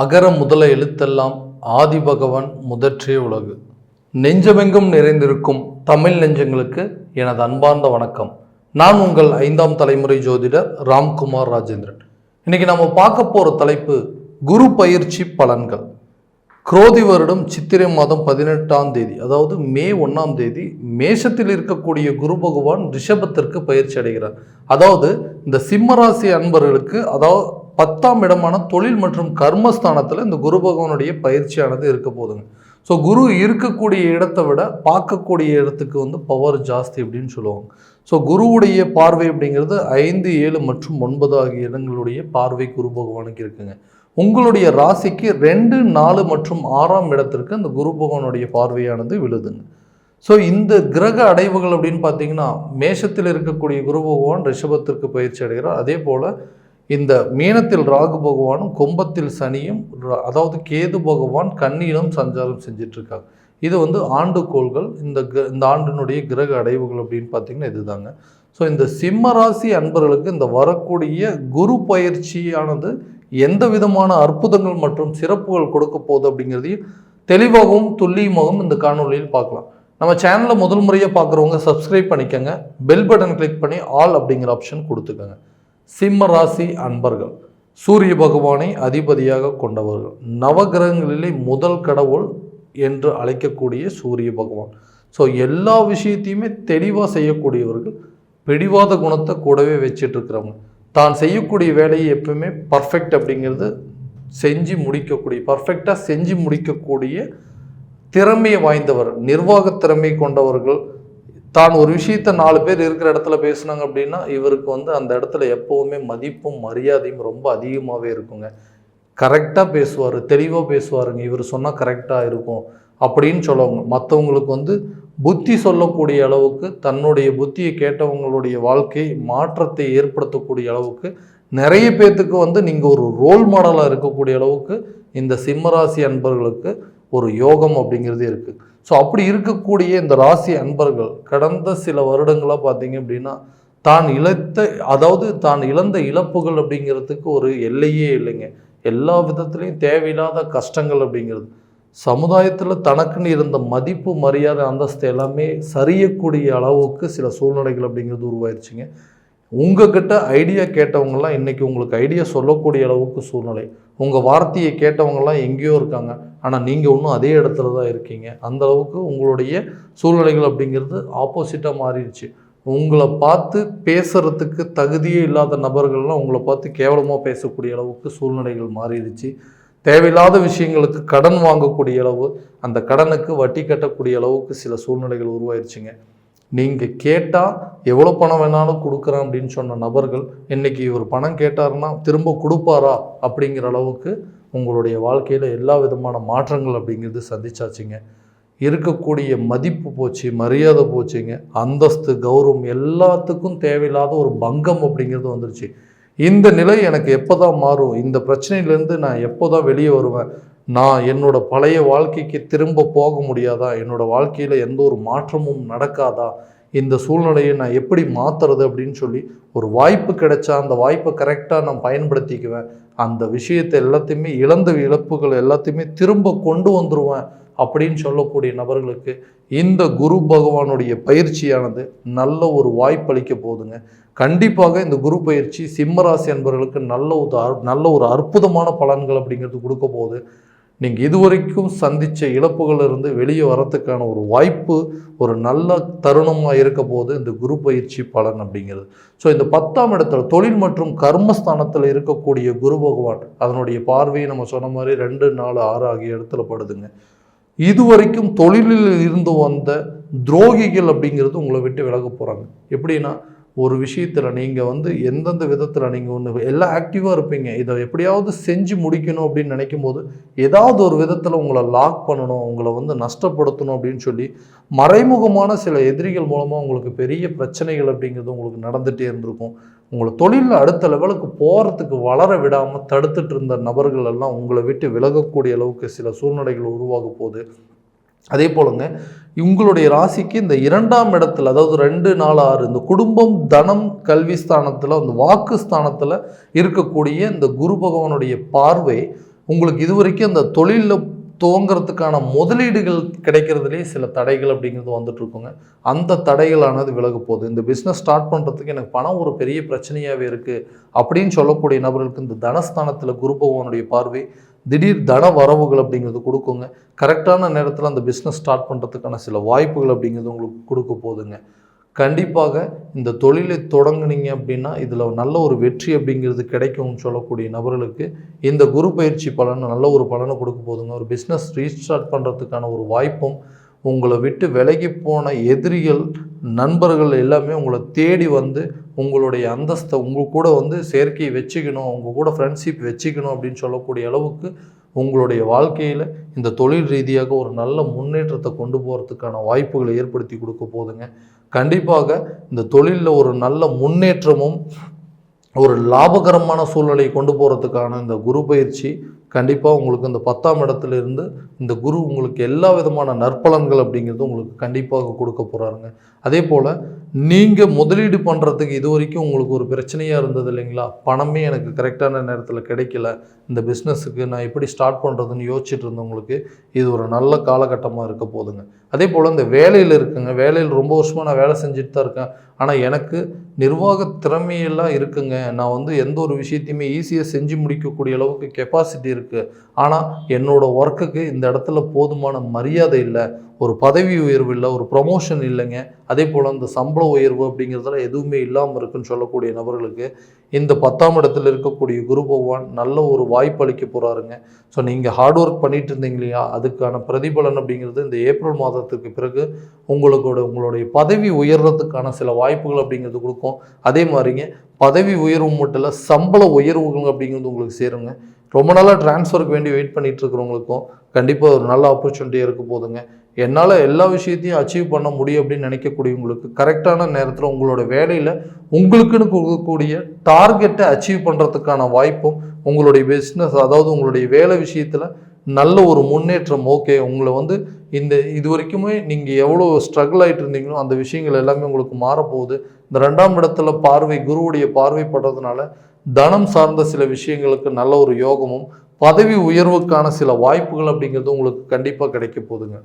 அகர முதல எழுத்தெல்லாம் ஆதி பகவான் முதற்றே உலகு. நெஞ்சமெங்கும் நிறைந்திருக்கும் தமிழ் நெஞ்சங்களுக்கு எனது அன்பார்ந்த வணக்கம். நான் உங்கள் ஐந்தாம் தலைமுறை ஜோதிடர் ராம்குமார் ராஜேந்திரன். இன்னைக்கு நம்ம பார்க்க போகிற தலைப்பு குரு பயிற்சி பலன்கள். குரோதி வருடம் சித்திரை மாதம் பதினெட்டாம் தேதி அதாவது மே ஒன்றாம் தேதி மேஷத்தில் இருக்கக்கூடிய குரு பகவான் ரிஷபத்திற்கு பயிற்சி அடைகிறார். அதாவது இந்த சிம்மராசி அன்பர்களுக்கு அதாவது பத்தாம் இடமான தொழில் மற்றும் கர்மஸ்தானத்தில் இந்த குரு பகவானுடைய பயிற்சியானது இருக்க போதுங்க ஸோ குரு இருக்கக்கூடிய இடத்தை விட பார்க்கக்கூடிய இடத்துக்கு வந்து பவர் ஜாஸ்தி அப்படின்னு சொல்லுவாங்க. ஸோ குருவுடைய பார்வை அப்படிங்கிறது ஐந்து ஏழு மற்றும் ஒன்பது ஆகிய இடங்களுடைய பார்வை குரு பகவானுக்கு இருக்குங்க. உங்களுடைய ராசிக்கு ரெண்டு நாலு மற்றும் ஆறாம் இடத்திற்கு அந்த குரு பகவானுடைய பார்வையானது விழுதுங்க. ஸோ இந்த கிரக அடைவுகள் அப்படின்னு பார்த்தீங்கன்னா மேஷத்தில் இருக்கக்கூடிய குரு பகவான் ரிஷபத்திற்கு பயிற்சி அடைகிறார். அதே போல் இந்த மீனத்தில் ராகு பகவானும் கும்பத்தில் சனியும் அதாவது கேது பகவான் கண்ணியிலும் சஞ்சாரம் செஞ்சிட்ருக்காங்க இது வந்து ஆண்டுகோள்கள். இந்த க- இந்த ஆண்டினுடைய கிரக அடைவுகள் அப்படின்னு பார்த்தீங்கன்னா இதுதாங்க. ஸோ இந்த சிம்ம ராசி அன்பர்களுக்கு இந்த வரக்கூடிய குரு பயிற்சியானது எந்த விதமான அற்புதங்கள் மற்றும் சிறப்புகள் கொடுக்க போகுது அப்படிங்கிறதையும் தெளிவாகவும் துல்லியமாகவும் இந்த காணொளியில் பார்க்கலாம். நம்ம சேனலை முதல் முறையாக பார்க்குறவங்க சப்ஸ்கிரைப் பண்ணிக்கோங்க. பெல் பட்டன் கிளிக் பண்ணி ஆல் அப்படிங்கிற ஆப்ஷன் கொடுத்துக்கோங்க. சிம்ம ராசி அன்பர்கள். சூரிய பகவானை அதிபதியாக கொண்டவர்கள். நவகிரகங்களிலே முதல் கடவுள் என்று அழைக்கக்கூடிய சூரிய பகவான். ஸோ எல்லா விஷயத்தையுமே தெளிவாக செய்யக்கூடியவர்கள் பிடிவாத குணத்தை கூடவே வச்சிட்ருக்கிறவங்க தான் செய்யக்கூடிய வேலையை எப்பவுமே பர்ஃபெக்ட் அப்படிங்கிறது செஞ்சு முடிக்கக்கூடிய பர்ஃபெக்டாக செஞ்சு முடிக்கக்கூடிய திறமையை வாய்ந்தவர் நிர்வாக திறமை கொண்டவர்கள் தான் ஒரு விஷயத்த நாலு பேர் இருக்கிற இடத்துல பேசுனாங்க அப்படின்னா இவருக்கு வந்து அந்த இடத்துல எப்போவுமே மதிப்பும் மரியாதையும் ரொம்ப அதிகமாகவே இருக்குங்க. கரெக்டாக பேசுவார் தெளிவாக பேசுவாருங்க. இவர் சொன்னால் கரெக்டாக இருக்கும் அப்படின்னு சொல்லுவாங்க. மற்றவங்களுக்கு வந்து புத்தி சொல்லக்கூடிய அளவுக்கு தன்னுடைய புத்தியை கேட்டவங்களுடைய வாழ்க்கை மாற்றத்தை ஏற்படுத்தக்கூடிய அளவுக்கு நிறைய பேர்த்துக்கு வந்து நீங்கள் ஒரு ரோல் மாடலாக இருக்கக்கூடிய அளவுக்கு இந்த சிம்மராசி அன்பர்களுக்கு ஒரு யோகம் அப்படிங்கிறது இருக்குது ஸோ அப்படி இருக்கக்கூடிய இந்த ராசி அன்பர்கள் கடந்த சில வருடங்களாக பார்த்தீங்க அப்படின்னா தான் இழந்த அதாவது தான் இழந்த இழப்புகள் அப்படிங்கிறதுக்கு ஒரு எல்லையே இல்லைங்க. எல்லா விதத்துலேயும் தேவையில்லாத கஷ்டங்கள் அப்படிங்கிறது. சமுதாயத்தில் தனக்குன்னு இருந்த மதிப்பு மரியாதை அந்தஸ்து எல்லாமே சரியக்கூடிய அளவுக்கு சில சூழ்நிலைகள் அப்படிங்கிறது உருவாயிருச்சுங்க. உங்ககிட்ட ஐடியா கேட்டவங்கலாம் இன்றைக்கி உங்களுக்கு ஐடியா சொல்லக்கூடிய அளவுக்கு சூழ்நிலை. உங்கள் வார்த்தையை கேட்டவங்கலாம் எங்கேயோ இருக்காங்க. ஆனால் நீங்கள் இன்னும் அதே இடத்துல தான் இருக்கீங்க. அந்த அளவுக்கு உங்களுடைய சூழ்நிலைகள் அப்படிங்கிறது ஆப்போசிட்டாக மாறிடுச்சு. உங்களை பார்த்து பேசுகிறதுக்கு தகுதியே இல்லாத நபர்கள்லாம் உங்களை பார்த்து கேவலமாக பேசக்கூடிய அளவுக்கு சூழ்நிலைகள் மாறிடுச்சு. தேவையில்லாத விஷயங்களுக்கு கடன் வாங்கக்கூடிய அளவு அந்த கடனுக்கு வட்டி கட்டக்கூடிய அளவுக்கு சில சூழ்நிலைகள் உருவாயிருச்சுங்க. நீங்கள் கேட்டால் எவ்வளோ பணம் வேணாலும் கொடுக்குறேன் அப்படின்னு சொன்ன நபர்கள் இன்னைக்கு இவர் பணம் கேட்டாருன்னா திரும்ப கொடுப்பாரா அப்படிங்கிற அளவுக்கு உங்களுடைய வாழ்க்கையில் எல்லா விதமான மாற்றங்கள் அப்படிங்கிறது சந்திச்சாச்சுங்க. இருக்கக்கூடிய மதிப்பு போச்சு மரியாதை போச்சுங்க அந்தஸ்து கௌரவம் எல்லாத்துக்கும் தேவையில்லாத ஒரு பங்கம் அப்படிங்கிறது வந்துருச்சு. இந்த நிலை எனக்கு எப்போ தான் மாறும்? இந்த பிரச்சனையிலேருந்து நான் எப்போ தான் வெளியே வருவேன்? நான் என்னோட பழைய வாழ்க்கைக்கு திரும்ப போக முடியாதா? என்னோட வாழ்க்கையில் எந்த ஒரு மாற்றமும் நடக்காதா? இந்த சூழ்நிலையை நான் எப்படி மாற்றுறது அப்படின்னு சொல்லி ஒரு வாய்ப்பு கிடைச்சா அந்த வாய்ப்பை கரெக்டாக நான் பயன்படுத்திக்குவேன். அந்த விஷயத்தை எல்லாத்தையுமே இழந்த இழப்புகள் எல்லாத்தையுமே திரும்ப கொண்டு வந்துடுவேன் அப்படின்னு சொல்லக்கூடிய நபர்களுக்கு இந்த குரு பகவானுடைய பயிற்சியானது நல்ல ஒரு வாய்ப்பளிக்க போகுதுங்க. கண்டிப்பாக இந்த குரு பயிற்சி சிம்மராசி என்பவர்களுக்கு நல்ல ஒரு நல்ல ஒரு அற்புதமான பலன்கள் அப்படிங்கிறது கொடுக்க போகுது. நீங்கள் இதுவரைக்கும் சந்தித்த இழப்புகளிலிருந்து வெளியே வரத்துக்கான ஒரு வாய்ப்பு ஒரு நல்ல தருணமாக இருக்க போது இந்த குரு பயிற்சி பலன் அப்படிங்கிறது. ஸோ இந்த பத்தாம் இடத்துல தொழில் மற்றும் கர்மஸ்தானத்தில் இருக்கக்கூடிய குரு பகவான் அதனுடைய பார்வையை நம்ம சொன்ன மாதிரி ரெண்டு நாலு ஆறு ஆகிய இடத்துல படுதுங்க. இதுவரைக்கும் தொழிலில் இருந்து வந்த துரோகிகள் அப்படிங்கிறது உங்களை விட்டு விலக போகிறாங்க எப்படின்னா ஒரு விஷயத்தில் நீங்கள் வந்து எந்தெந்த விதத்தில் நீங்கள் ஒன்று எல்லாம் ஆக்டிவாக இருப்பீங்க. இதை எப்படியாவது செஞ்சு முடிக்கணும் அப்படின்னு நினைக்கும் போது ஏதாவது ஒரு விதத்தில் உங்களை லாக் பண்ணணும் உங்களை வந்து நஷ்டப்படுத்தணும் அப்படின்னு சொல்லி மறைமுகமான சில எதிரிகள் மூலமாக உங்களுக்கு பெரிய பிரச்சனைகள் அப்படிங்கிறது உங்களுக்கு நடந்துகிட்டே இருந்திருக்கும். உங்களை தொழிலில் அடுத்த லெவலுக்கு போகிறதுக்கு வளர விடாமல் தடுத்துட்டு இருந்த நபர்கள் எல்லாம் உங்களை விட்டு விலகக்கூடிய அளவுக்கு சில சூழ்நிலைகள் உருவாக போகுது. அதே போலங்க உங்களுடைய ராசிக்கு இந்த இரண்டாம் இடத்துல அதாவது ரெண்டு நாலு ஆறு இந்த குடும்பம் தனம் கல்வி ஸ்தானத்தில் அந்த வாக்கு ஸ்தானத்தில் இருக்கக்கூடிய இந்த குரு பகவானுடைய பார்வை உங்களுக்கு இது வரைக்கும் அந்த தொழிலில் துவங்கிறதுக்கான முதலீடுகள் கிடைக்கிறதுலே சில தடைகள் அப்படிங்கிறது வந்துட்டு இருக்குங்க. அந்த தடைகளானது விலக போகுது. இந்த பிஸ்னஸ் ஸ்டார்ட் பண்ணுறதுக்கு எனக்கு பணம் ஒரு பெரிய பிரச்சனையாகவே இருக்குது அப்படின்னு சொல்லக்கூடிய நபர்களுக்கு இந்த தனஸ்தானத்தில் குரு பகவானுடைய பார்வை திடீர் தன வரவுகள் அப்படிங்கிறது கொடுக்குங்க. கரெக்டான நேரத்தில் அந்த பிஸ்னஸ் ஸ்டார்ட் பண்ணுறதுக்கான சில வாய்ப்புகள் அப்படிங்கிறது உங்களுக்கு கொடுக்க போகுதுங்க. கண்டிப்பாக இந்த தொழிலை தொடங்குனீங்க அப்படின்னா இதில் நல்ல ஒரு வெற்றி அப்படிங்கிறது கிடைக்கும்னு சொல்லக்கூடிய நபர்களுக்கு இந்த குரு பயிற்சி பலன் நல்ல ஒரு பலனை கொடுக்க போதுங்க ஒரு பிஸ்னஸ் ரீஸ்டார்ட் பண்ணுறதுக்கான ஒரு வாய்ப்பும் உங்களை விட்டு விலகி போன எதிரிகள் நண்பர்கள் எல்லாமே உங்களை தேடி வந்து உங்களுடைய அந்தஸ்தை உங்கள் கூட வந்து சேர்க்கையை வச்சுக்கணும் உங்கள் கூட ஃப்ரெண்ட்ஷிப் வச்சுக்கணும் அப்படின்னு சொல்லக்கூடிய அளவுக்கு உங்களுடைய வாழ்க்கையில் இந்த தொழில் ரீதியாக ஒரு நல்ல முன்னேற்றத்தை கொண்டு போகிறதுக்கான வாய்ப்புகளை ஏற்படுத்தி கொடுக்க போதுங்க. கண்டிப்பாக இந்த தொழிலில் ஒரு நல்ல முன்னேற்றமும் ஒரு லாபகரமான சூழ்நிலையை கொண்டு போகிறதுக்கான இந்த குரு பயிற்சி கண்டிப்பாக உங்களுக்கு இந்த பத்தாம் இடத்துல இருந்து இந்த குரு உங்களுக்கு எல்லா விதமான நற்பலன்கள் அப்படிங்கிறது உங்களுக்கு கண்டிப்பாக கொடுக்க போகிறாருங்க அதே போல் நீங்கள் முதலீடு பண்ணுறதுக்கு இது வரைக்கும் உங்களுக்கு ஒரு பிரச்சனையாக இருந்தது இல்லைங்களா? பணமே எனக்கு கரெக்டான நேரத்தில் கிடைக்கல. இந்த பிஸ்னஸுக்கு நான் எப்படி ஸ்டார்ட் பண்ணுறதுன்னு யோசிச்சுட்டு இருந்தவங்களுக்கு இது ஒரு நல்ல காலகட்டமாக இருக்க போதுங்க. அதே போல் இந்த வேலையில் இருக்குங்க. வேலையில் ரொம்ப வருஷமாக நான் வேலை செஞ்சுட்டு தான் இருக்கேன். ஆனால் எனக்கு நிர்வாக திறமையெல்லாம் இருக்குங்க. நான் வந்து எந்த ஒரு விஷயத்தையுமே ஈஸியாக செஞ்சு முடிக்கக்கூடிய அளவுக்கு கெப்பாசிட்டி இருக்குது ஆனால் என்னோடய ஒர்க்குக்கு இந்த இடத்துல போதுமான மரியாதை இல்லை. ஒரு பதவி உயர்வு இல்லை. ஒரு ப்ரொமோஷன் இல்லைங்க. அதே போல் இந்த சம்பள உயர்வு அப்படிங்கிறதுல எதுவுமே இல்லாமல் இருக்குன்னு சொல்லக்கூடிய நபர்களுக்கு இந்த பத்தாம் இடத்துல இருக்கக்கூடிய குரு பகவான் நல்ல ஒரு வாய்ப்பு அளிக்க போகிறாருங்க ஸோ நீங்கள் ஹார்ட் ஒர்க் பண்ணிட்டு இருந்தீங்க இல்லையா? அதுக்கான பிரதிபலன் அப்படிங்கிறது இந்த ஏப்ரல் மாதம் மாதத்துக்கு பிறகு உங்களுக்கோட உங்களுடைய பதவி உயர்றதுக்கான சில வாய்ப்புகள் அப்படிங்கிறது கொடுக்கும். அதே மாதிரிங்க பதவி உயர்வு மட்டும் இல்லை சம்பள உயர்வுகள் அப்படிங்கிறது உங்களுக்கு சேருங்க. ரொம்ப நாளாக டிரான்ஸ்ஃபருக்கு வேண்டி வெயிட் பண்ணிட்டு இருக்கிறவங்களுக்கும் கண்டிப்பாக ஒரு நல்ல ஆப்பர்ச்சுனிட்டி இருக்க போதுங்க. என்னால் எல்லா விஷயத்தையும் அச்சீவ் பண்ண முடியும் அப்படின்னு நினைக்கக்கூடியவங்களுக்கு கரெக்டான நேரத்தில் உங்களோட வேலையில் உங்களுக்குன்னு கொடுக்கக்கூடிய டார்கெட்டை அச்சீவ் பண்ணுறதுக்கான வாய்ப்பும் உங்களுடைய பிஸ்னஸ் அதாவது உங்களுடைய வேலை விஷயத்தில் நல்ல ஒரு முன்னேற்றம் ஓகே உங்களை வந்து இந்த இது வரைக்குமே நீங்கள் எவ்வளோ ஸ்ட்ரகிள் ஆகிட்டு இருந்தீங்களோ அந்த விஷயங்கள் எல்லாமே உங்களுக்கு மாறப்போகுது. இந்த ரெண்டாம் இடத்துல பார்வை குருவுடைய பார்வைப்படுறதுனால தனம் சார்ந்த சில விஷயங்களுக்கு நல்ல ஒரு யோகமும் பதவி உயர்வுக்கான சில வாய்ப்புகள் அப்படிங்கிறது உங்களுக்கு கண்டிப்பாக கிடைக்க போகுதுங்க.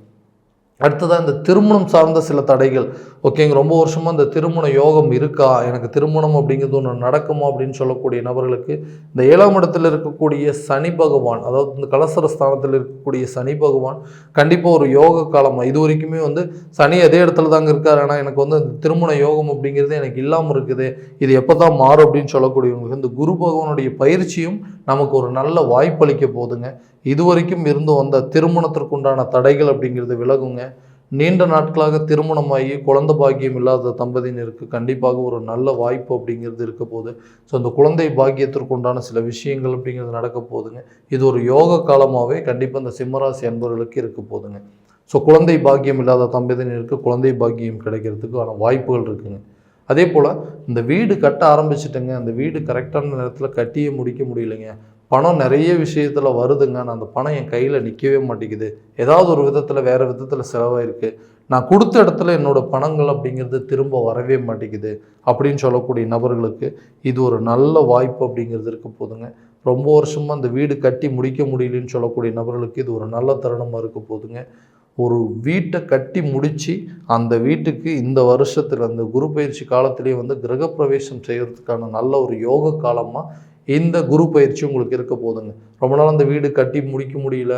அடுத்ததாக இந்த திருமணம் சார்ந்த சில தடைகள். ஓகேங்க ரொம்ப வருஷமாக இந்த திருமண யோகம் இருக்கா? எனக்கு திருமணம் அப்படிங்கிறது ஒன்று நடக்குமா? அப்படின்னு சொல்லக்கூடிய நபர்களுக்கு இந்த ஏழாம் இடத்தில் இருக்கக்கூடிய சனி பகவான் அதாவது இந்த கலசர ஸ்தானத்தில் இருக்கக்கூடிய சனி பகவான் கண்டிப்பாக ஒரு யோக காலமாக இது வரைக்குமே வந்து சனி அதே இடத்துல தாங்க இருக்கார். ஆனால் எனக்கு வந்து இந்த திருமண யோகம் அப்படிங்கிறது எனக்கு இல்லாமல் இருக்குது. இது எப்போ தான் மாறும் அப்படின்னு சொல்லக்கூடியவங்களுக்கு இந்த குரு பகவானுடைய பயிற்சியும் நமக்கு ஒரு நல்ல வாய்ப்பளிக்க போகுதுங்க. இதுவரைக்கும் இருந்து வந்த திருமணத்திற்குண்டான தடைகள் அப்படிங்கிறது விலகுங்க. நீண்ட நாட்களாக திருமணமாகி குழந்தை பாக்கியம் இல்லாத தம்பதியினருக்கு கண்டிப்பாக ஒரு நல்ல வாய்ப்பு அப்படிங்கிறது இருக்க போகுது. ஸோ அந்த குழந்தை பாக்கியத்திற்குண்டான சில விஷயங்கள் அப்படிங்கிறது நடக்க போகுதுங்க. இது ஒரு யோக காலமாகவே கண்டிப்பாக இந்த சிம்மராசி அன்பர்களுக்கு இருக்க போகுதுங்க. ஸோ குழந்தை பாக்கியம் இல்லாத தம்பதியினருக்கு குழந்தை பாக்கியம் கிடைக்கிறதுக்கான வாய்ப்புகள் இருக்குங்க. அதே போல் இந்த வீடு கட்ட ஆரம்பிச்சிட்டேங்க. அந்த வீடு கரெக்டான நேரத்தில் கட்டியே முடிக்க முடியலைங்க. பணம் நிறைய விஷயத்தில் வருதுங்க. நான் அந்த பணம் என் கையில் நிற்கவே மாட்டேங்குது. ஏதாவது ஒரு விதத்தில் வேறு விதத்தில் செலவாயிருக்கு. நான் கொடுத்த இடத்துல என்னோட பணங்கள் அப்படிங்கிறது திரும்ப வரவே மாட்டேங்குது அப்படின்னு சொல்லக்கூடிய நபர்களுக்கு இது ஒரு நல்ல வாய்ப்பு அப்படிங்கிறது இருக்க போதுங்க. ரொம்ப வருஷமாக அந்த வீடு கட்டி முடிக்க முடியலன்னு சொல்லக்கூடிய நபர்களுக்கு இது ஒரு நல்ல தருணமாக இருக்க போதுங்க. ஒரு வீட்டை கட்டி முடித்து அந்த வீட்டுக்கு இந்த வருஷத்தில் அந்த குரு பயிற்சி காலத்திலேயே வந்து கிரகப்பிரவேசம் செய்கிறதுக்கான நல்ல ஒரு யோக காலமாக இந்த குரு பயிற்சி உங்களுக்கு இருக்க போதுங்க ரொம்ப நாள் அந்த வீடு கட்டி முடிக்க முடியல.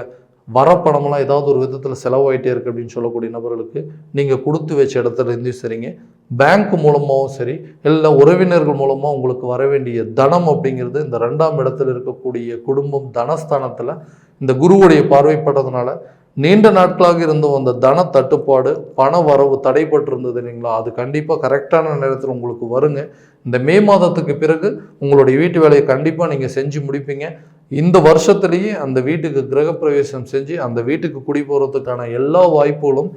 வர பணமெல்லாம் ஏதாவது ஒரு விதத்தில் செலவாயிட்டே இருக்குது அப்படின்னு சொல்லக்கூடிய நபர்களுக்கு நீங்கள் கொடுத்து வச்ச இடத்துல இருந்தும் சரிங்க. பேங்க் மூலமாகவும் சரி இல்லை உறவினர்கள் மூலமாக உங்களுக்கு வர வேண்டிய தனம் அப்படிங்கிறது இந்த ரெண்டாம் இடத்துல இருக்கக்கூடிய குடும்பம் தனஸ்தானத்தில் இந்த குருவுடைய பார்வைப்பட்டதுனால நீண்ட நாட்களாக இருந்த வந்த தன தட்டுப்பாடு பண வரவு தடைப்பட்டு இருந்தது இல்லைங்களா? அது கண்டிப்பாக கரெக்டான நேரத்தில் உங்களுக்கு வருங்க. இந்த மே மாதத்துக்கு பிறகு உங்களுடைய வீட்டு வேலையை கண்டிப்பாக நீங்கள் செஞ்சு முடிப்பீங்க. இந்த வருஷத்துலேயே அந்த வீட்டுக்கு கிரகப்பிரவேசம் செஞ்சு அந்த வீட்டுக்கு குடி போகிறதுக்கான எல்லா வாய்ப்புகளும்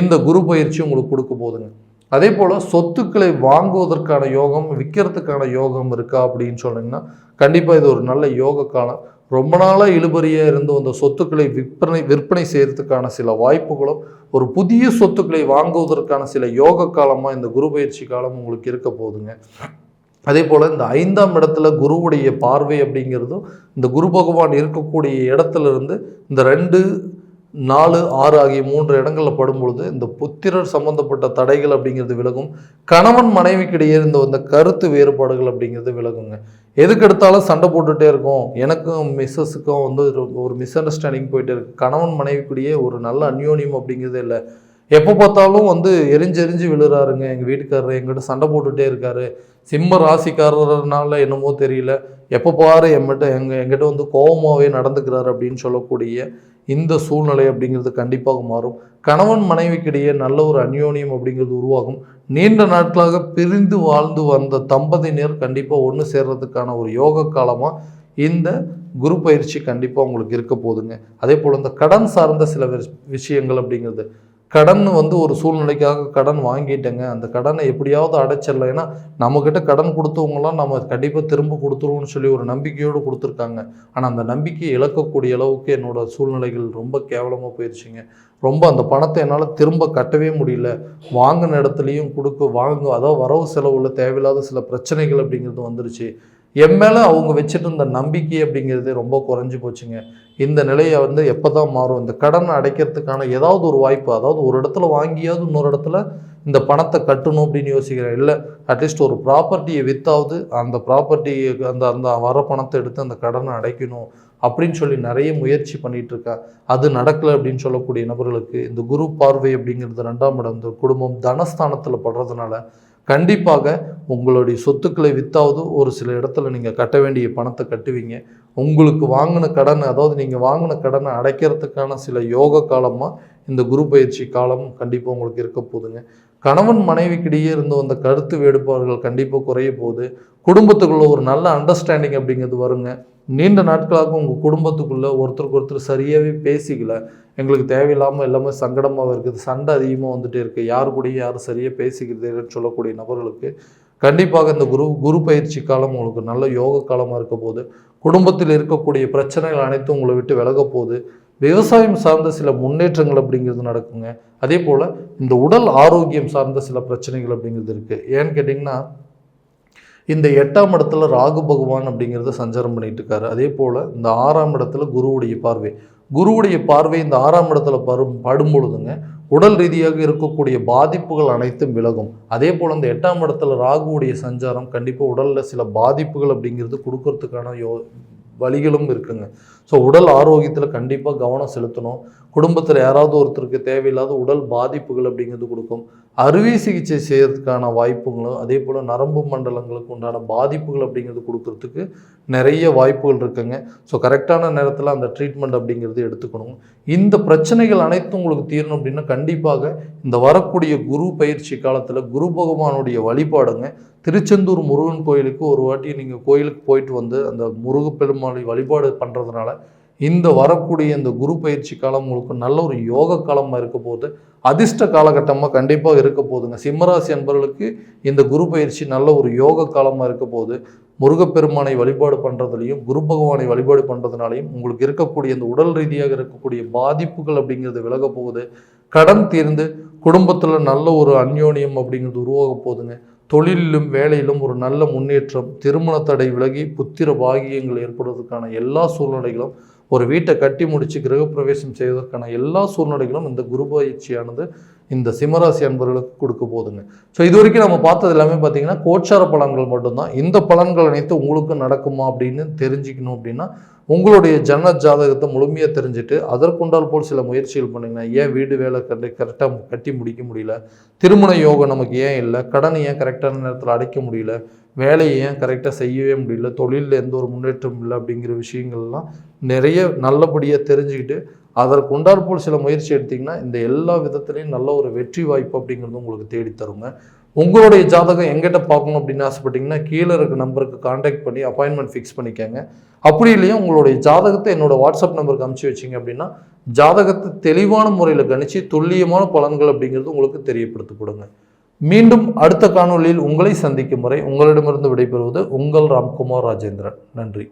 இந்த குரு பயிற்சி உங்களுக்கு கொடுக்க போகுதுங்க அதே போல் சொத்துக்களை வாங்குவதற்கான யோகம் விற்கிறதுக்கான யோகம் இருக்கா அப்படின்னு சொன்னீங்கன்னா கண்டிப்பாக இது ஒரு நல்ல யோக காலம். ரொம்ப நாளாக இழுபறியாக இருந்து வந்த சொத்துக்களை விற்பனை விற்பனை செய்கிறதுக்கான சில வாய்ப்புகளும் ஒரு புதிய சொத்துக்களை வாங்குவதற்கான சில யோக காலமாக இந்த குரு பயிற்சி காலம் உங்களுக்கு இருக்க போகுதுங்க. அதே போல் இந்த ஐந்தாம் இடத்துல குருவுடைய பார்வை அப்படிங்கிறதும் இந்த குரு பகவான் இருக்கக்கூடிய இடத்துல இருந்து இந்த ரெண்டு நாலு ஆறு ஆகிய மூன்று இடங்களில் படும்பொழுது இந்த புத்திரர் சம்பந்தப்பட்ட தடைகள் அப்படிங்கிறது விலகும். கணவன் மனைவிக்கிடையே இருந்த வந்த கருத்து வேறுபாடுகள் அப்படிங்கிறது விலகுங்க. எதுக்கு எடுத்தாலும் சண்டை போட்டுகிட்டே இருக்கும். எனக்கும் மிஸ்ஸஸுக்கும் வந்து ஒரு- மிஸ் அண்டர்ஸ்டாண்டிங் போயிட்டே இருக்கு. கணவன் மனைவிக்குடியே ஒரு நல்ல அந்யோன்யம் அப்படிங்கிறது இல்லை. எப்போ பார்த்தாலும் வந்து எரிஞ்சு எரிஞ்சு விழுறாருங்க. எங்கள் வீட்டுக்காரர் எங்கிட்ட சண்டை போட்டுகிட்டே இருக்காரு. சிம்ம ராசிக்காரர்னால என்னமோ தெரியல. எப்போ பாரு என்கிட்ட எங்கள் எங்கிட்ட வந்து கோபமாகவே நடந்துக்கிறாரு அப்படின்னு சொல்லக்கூடிய இந்த சூழ்நிலை அப்படிங்கிறது கண்டிப்பாக மாறும். கணவன் மனைவிக்கிடையே நல்ல ஒரு அந்யோன்யம் அப்படிங்கிறது உருவாகும். நீண்ட நாட்களாக பிரிந்து வாழ்ந்து வந்த தம்பதியினர் கண்டிப்பாக ஒன்று சேர்றதுக்கான ஒரு யோக காலமாக இந்த குரு பயிற்சி கண்டிப்பாக உங்களுக்கு இருக்க போகுதுங்க அதே போல் இந்த கடன் சார்ந்த சில விஷ- விஷயங்கள் அப்படிங்கிறது. கடன் வந்து ஒரு சூழ்நிலைக்காக கடன் வாங்கிட்டேங்க. அந்த கடனை எப்படியாவது அடைச்சிடல ஏன்னா நம்மக்கிட்ட கடன் கொடுத்தவங்களாம் நம்ம கண்டிப்பாக திரும்ப கொடுத்துருவோம்னு சொல்லி ஒரு நம்பிக்கையோடு கொடுத்துருக்காங்க. ஆனால் அந்த நம்பிக்கையை இழக்கக்கூடிய அளவுக்கு என்னோடய சூழ்நிலைகள் ரொம்ப கேவலமாக போயிடுச்சுங்க ரொம்ப அந்த பணத்தை என்னால் திரும்ப கட்டவே முடியல. வாங்கின இடத்துலையும் கொடுக்க வாங்க அதாவது வரவு செலவுள்ள தேவையில்லாத சில பிரச்சனைகள் அப்படிங்கிறது வந்துருச்சு. என் மேலே அவங்க வச்சுட்டு இருந்த நம்பிக்கை அப்படிங்கிறது ரொம்ப குறைஞ்சி போச்சுங்க. இந்த நிலையை வந்து எப்போ தான் மாறும்? இந்த கடனை அடைக்கிறதுக்கான ஏதாவது ஒரு வாய்ப்பு அதாவது ஒரு இடத்துல வாங்கியாவது இன்னொரு இடத்துல இந்த பணத்தை கட்டணும் அப்படின்னு யோசிக்கிறேன். இல்லை அட்லீஸ்ட் ஒரு ப்ராப்பர்ட்டியை வித்தாவது அந்த ப்ராப்பர்ட்டியை அந்த அந்த வர பணத்தை எடுத்து அந்த கடனை அடைக்கணும் அப்படின்னு சொல்லி நிறைய முயற்சி பண்ணிகிட்டு இருக்கா அது நடக்கலை அப்படின்னு சொல்லக்கூடிய நபர்களுக்கு இந்த குரு பார்வை அப்படிங்கிறது ரெண்டாம் இடம். இந்த குடும்பம் தனஸ்தானத்தில் படுறதுனால கண்டிப்பாக உங்களுடைய சொத்துக்களை வித்தாவது ஒரு சில இடத்துல நீங்கள் கட்ட வேண்டிய பணத்தை கட்டுவீங்க. உங்களுக்கு வாங்கின கடன் அதாவது நீங்கள் வாங்கின கடனை அடைக்கிறதுக்கான சில யோக காலமாக இந்த குரு பயிற்சி காலம் கண்டிப்பாக உங்களுக்கு இருக்க போகுதுங்க. கணவன் மனைவிக்கிடையே இருந்த அந்த கருத்து வேறுபாடுகள் கண்டிப்பாக குறைய போகுது. குடும்பத்துக்குள்ளே ஒரு நல்ல அண்டர்ஸ்டாண்டிங் அப்படிங்கிறது வருங்க. நீண்ட நாட்களாக உங்கள் குடும்பத்துக்குள்ளே ஒருத்தருக்கு ஒருத்தர் சரியாகவே பேசிக்கல. எங்களுக்கு தேவையில்லாமல் எல்லாமே சங்கடமாக இருக்குது. சண்டை அதிகமாக வந்துட்டே இருக்குது யார் கூடயும் யாரும் சரியாக பேசிக்கிறதுன்னு சொல்லக்கூடிய நபர்களுக்கு கண்டிப்பாக இந்த குரு குரு பயிற்சி காலம் உங்களுக்கு நல்ல யோக காலமாக இருக்க போகுது. குடும்பத்தில் இருக்கக்கூடிய பிரச்சனைகள் அனைத்தும் உங்களை விட்டு விலக போகுது. விவசாயம் சார்ந்த சில முன்னேற்றங்கள் அப்படிங்கிறது நடக்குங்க. அதே போல் இந்த உடல் ஆரோக்கியம் சார்ந்த சில பிரச்சனைகள் அப்படிங்கிறது இருக்குது ஏன்னு கேட்டிங்கன்னா இந்த எட்டாம் இடத்துல ராகு பகவான் அப்படிங்கிறத சஞ்சாரம் பண்ணிட்டு இருக்காரு. அதே போல் இந்த ஆறாம் இடத்துல குருவுடைய பார்வை. குருவுடைய பார்வை இந்த ஆறாம் இடத்துல பரும் படும் பொழுதுங்க உடல் ரீதியாக இருக்கக்கூடிய பாதிப்புகள் அனைத்தும் விலகும். அதே போல் இந்த எட்டாம் இடத்துல ராகுவுடைய சஞ்சாரம் கண்டிப்பாக உடலில் சில பாதிப்புகள் அப்படிங்கிறது கொடுக்கறதுக்கான யோ வழிகளும் இருக்குங்க. ஸோ உடல் ஆரோக்கியத்தில் கண்டிப்பாக கவனம் செலுத்தணும். குடும்பத்தில் யாராவது ஒருத்தருக்கு தேவையில்லாத உடல் பாதிப்புகள் அப்படிங்கிறது கொடுக்கும். அறுவை சிகிச்சை செய்யறதுக்கான வாய்ப்புகளும் அதே போல் நரம்பு மண்டலங்களுக்கு உண்டான பாதிப்புகள் அப்படிங்கிறது கொடுக்கறதுக்கு நிறைய வாய்ப்புகள் இருக்குங்க. ஸோ கரெக்டான நேரத்தில் அந்த ட்ரீட்மெண்ட் அப்படிங்கிறது எடுத்துக்கணும். இந்த பிரச்சனைகள் அனைத்தும் உங்களுக்கு தீரணும் அப்படின்னா கண்டிப்பாக இந்த வரக்கூடிய குரு பயிற்சி காலத்தில் குரு பகவானுடைய வழிபாடுங்க. திருச்செந்தூர் முருகன் கோயிலுக்கு ஒரு வாட்டி நீங்கள் கோயிலுக்கு போயிட்டு வந்து அந்த முருகப்பெருமாளை வழிபாடு பண்ணுறதுனால இந்த வரக்கூடிய இந்த குரு பயிற்சி காலம் உங்களுக்கு நல்ல ஒரு யோக காலமாக இருக்க போகுது. அதிர்ஷ்ட காலகட்டமாக கண்டிப்பாக இருக்க போகுதுங்க. சிம்மராசி என்பவர்களுக்கு இந்த குரு பயிற்சி நல்ல ஒரு யோக காலமாக இருக்க போகுது. முருகப்பெருமானை வழிபாடு பண்ணுறதுலையும் குரு பகவானை வழிபாடு பண்ணுறதுனாலையும் உங்களுக்கு இருக்கக்கூடிய இந்த உடல் ரீதியாக இருக்கக்கூடிய பாதிப்புகள் அப்படிங்கிறது விலக போகுது. கடன் தீர்ந்து குடும்பத்தில் நல்ல ஒரு அந்யோன்யம் அப்படிங்கிறது உருவாக போகுதுங்க. தொழிலிலும் வேலையிலும் ஒரு நல்ல முன்னேற்றம் திருமண தடை விலகி புத்திர பாகியங்கள் ஏற்படுவதற்கான எல்லா சூழ்நிலைகளும் ஒரு வீட்டை கட்டி முடித்து கிரகப்பிரவேசம் செய்வதற்கான எல்லா சூழ்நிலைகளும் இந்த குரு பயிற்சியானது இந்த சிம்மராசி அன்பர்களுக்கு கொடுக்க போகுதுங்க ஸோ இது வரைக்கும் நம்ம பார்த்தது எல்லாமே பார்த்தீங்கன்னா கோச்சார பலன்கள் மட்டும்தான். இந்த பலன்கள் அனைத்து உங்களுக்கு நடக்குமா அப்படின்னு தெரிஞ்சுக்கணும் அப்படின்னா உங்களுடைய ஜன ஜாதகத்தை முழுமையாக தெரிஞ்சுட்டு அதற்குண்டால் போல் சில முயற்சிகள் பண்ணிங்கன்னா ஏன் வீடு வேலை கட்டி கரெக்டாக கட்டி முடிக்க முடியல? திருமண யோகம் நமக்கு ஏன் இல்லை? கடனை ஏன் கரெக்டான நேரத்தில் அடைக்க முடியல? வேலையை ஏன் கரெக்டாக செய்யவே முடியல? தொழிலில் எந்த ஒரு முன்னேற்றம் இல்லை அப்படிங்கிற விஷயங்கள்லாம் நிறைய நல்லபடியாக தெரிஞ்சுக்கிட்டு அதற்கு உண்டாற்போல் சில முயற்சி எடுத்திங்கன்னா இந்த எல்லா விதத்துலேயும் நல்ல ஒரு வெற்றி வாய்ப்பு அப்படிங்கிறது உங்களுக்கு தேடி தருங்க. உங்களுடைய ஜாதகம் எங்கிட்ட பார்க்கணும் அப்படின்னு ஆசைப்பட்டீங்கன்னா கீழே இருக்க நம்பருக்கு காண்டாக்ட் பண்ணி அப்பாயின்மெண்ட் ஃபிக்ஸ் பண்ணிக்கோங்க. அப்படி இல்லையா உங்களுடைய ஜாதகத்தை என்னோட வாட்ஸ்அப் நம்பருக்கு அனுப்பிச்சு வச்சிங்க அப்படின்னா ஜாதகத்தை தெளிவான முறையில் கணிச்சு துல்லியமான பலன்கள் அப்படிங்கிறது உங்களுக்கு தெரியப்படுத்தி கொடுங்க. மீண்டும் அடுத்த காணொலியில் உங்களை சந்திக்கும் வரை உங்களிடமிருந்து விடைபெறுவது உங்கள் ராம்குமார் ராஜேந்திரன். நன்றி.